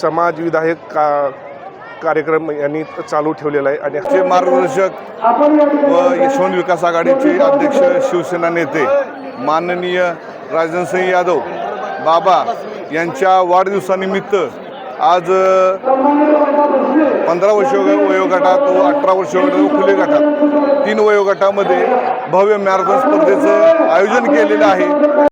समाजविधायक का कार्यक्रम यांनी चालू ठेवलेला आहे आणि चे मार्गदर्शक व यशवंत विकास आघाडीचे अध्यक्ष शिवसेना नेते माननीय राजनसिंह यादव बाबा यांच्या वाढदिवसानिमित्त आज पंधरा वर्ष वयोगटात व अठरा वर्ष वयोगटात व खुले गटात तीन वयोगटामध्ये भव्य मॅरेथॉन स्पर्धेचं आयोजन केलेलं आहे.